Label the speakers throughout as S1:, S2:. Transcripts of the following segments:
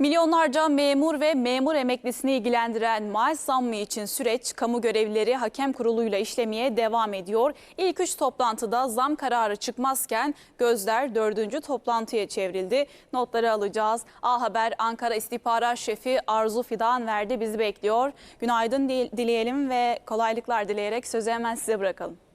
S1: Milyonlarca memur ve memur emeklisini ilgilendiren maaş zammı için süreç kamu görevlileri hakem kuruluyla işlemeye devam ediyor. İlk üç toplantıda zam kararı çıkmazken gözler dördüncü toplantıya çevrildi. Notları alacağız. A Haber Ankara İstihbarat Şefi Arzu Fidan verdi bizi bekliyor. Günaydın dil- dileyelim ve kolaylıklar dileyerek sözü hemen size bırakalım.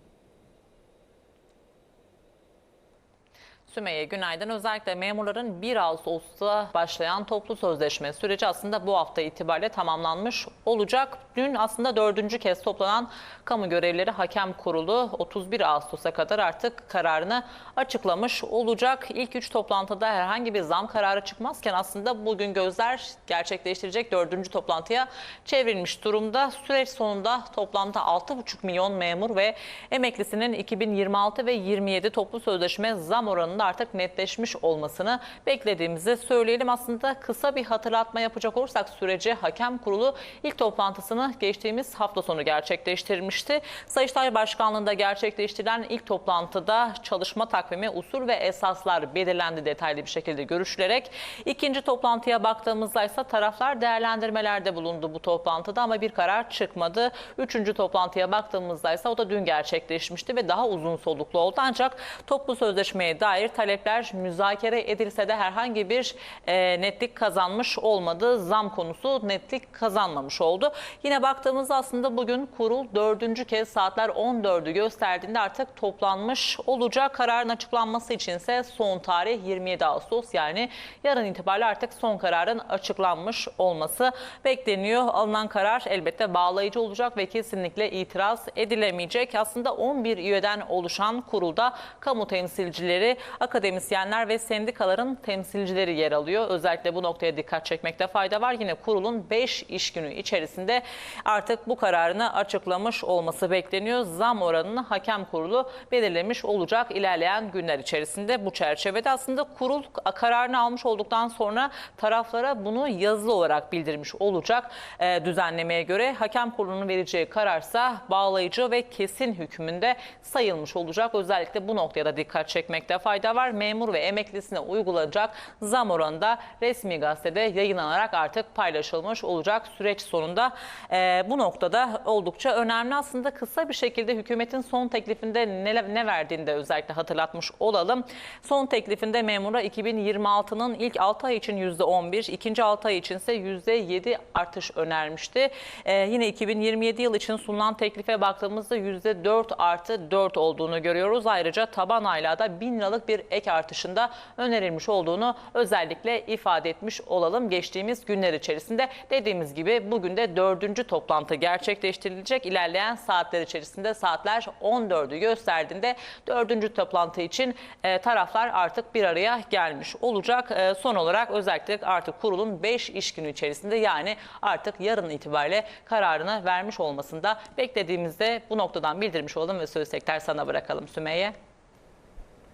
S2: Sümeyye günaydın. Özellikle memurların 1 Ağustos'ta başlayan toplu sözleşme süreci aslında bu hafta itibariyle tamamlanmış olacak. Dün aslında dördüncü kez toplanan kamu görevlileri hakem kurulu 31 Ağustos'a kadar artık kararını açıklamış olacak. İlk üç toplantıda herhangi bir zam kararı çıkmazken aslında bugün gözler gerçekleştirecek dördüncü toplantıya çevrilmiş durumda. Süreç sonunda toplamda 6,5 milyon memur ve emeklisinin 2026 ve 27 toplu sözleşme zam oranında artık netleşmiş olmasını beklediğimizi söyleyelim. Aslında kısa bir hatırlatma yapacak olursak süreci hakem kurulu ilk toplantısını geçtiğimiz hafta sonu gerçekleştirmişti. Sayıştay Başkanlığı'nda gerçekleştirilen ilk toplantıda çalışma takvimi, usul ve esaslar belirlendi detaylı bir şekilde görüşülerek. ikinci toplantıya baktığımızda ise taraflar değerlendirmelerde bulundu bu toplantıda ama bir karar çıkmadı. Üçüncü toplantıya baktığımızda ise o da dün gerçekleşmişti ve daha uzun soluklu oldu. Ancak toplu sözleşmeye dair talepler müzakere edilse de herhangi bir e, netlik kazanmış olmadı. Zam konusu netlik kazanmamış oldu. Yine baktığımızda aslında bugün kurul dördüncü kez saatler 14'ü gösterdiğinde artık toplanmış olacak. Kararın açıklanması içinse son tarih 27 Ağustos yani yarın itibariyle artık son kararın açıklanmış olması bekleniyor. Alınan karar elbette bağlayıcı olacak ve kesinlikle itiraz edilemeyecek. Aslında 11 üyeden oluşan kurulda kamu temsilcileri, akademisyenler ve sendikaların temsilcileri yer alıyor. Özellikle bu noktaya dikkat çekmekte fayda var. Yine kurulun 5 iş günü içerisinde artık bu kararını açıklamış olması bekleniyor. Zam oranını hakem kurulu belirlemiş olacak ilerleyen günler içerisinde. Bu çerçevede aslında kurul kararını almış olduktan sonra taraflara bunu yazılı olarak bildirmiş olacak. Ee, düzenlemeye göre hakem kurulunun vereceği kararsa bağlayıcı ve kesin hükmünde sayılmış olacak. Özellikle bu noktaya da dikkat çekmekte fayda var. Memur ve emeklisine uygulanacak zam oranı da resmi gazetede yayınlanarak artık paylaşılmış olacak süreç sonunda. Ee, bu noktada oldukça önemli. Aslında kısa bir şekilde hükümetin son teklifinde ne, ne verdiğini de özellikle hatırlatmış olalım. Son teklifinde memura 2026'nın ilk 6 ay için %11, ikinci 6 ay için ise %7 artış önermişti. Ee, yine 2027 yıl için sunulan teklife baktığımızda %4 artı 4 olduğunu görüyoruz. Ayrıca taban aylarda 1000 liralık bir ek artışında önerilmiş olduğunu özellikle ifade etmiş olalım. Geçtiğimiz günler içerisinde dediğimiz gibi bugün de dördüncü toplantı gerçekleştirilecek. İlerleyen saatler içerisinde saatler 14'ü gösterdiğinde dördüncü toplantı için e, taraflar artık bir araya gelmiş olacak. E, son olarak özellikle artık kurulun 5 iş günü içerisinde yani artık yarın itibariyle kararını vermiş olmasında beklediğimizde bu noktadan bildirmiş olalım ve sözü tekrar sana bırakalım Sümeyye.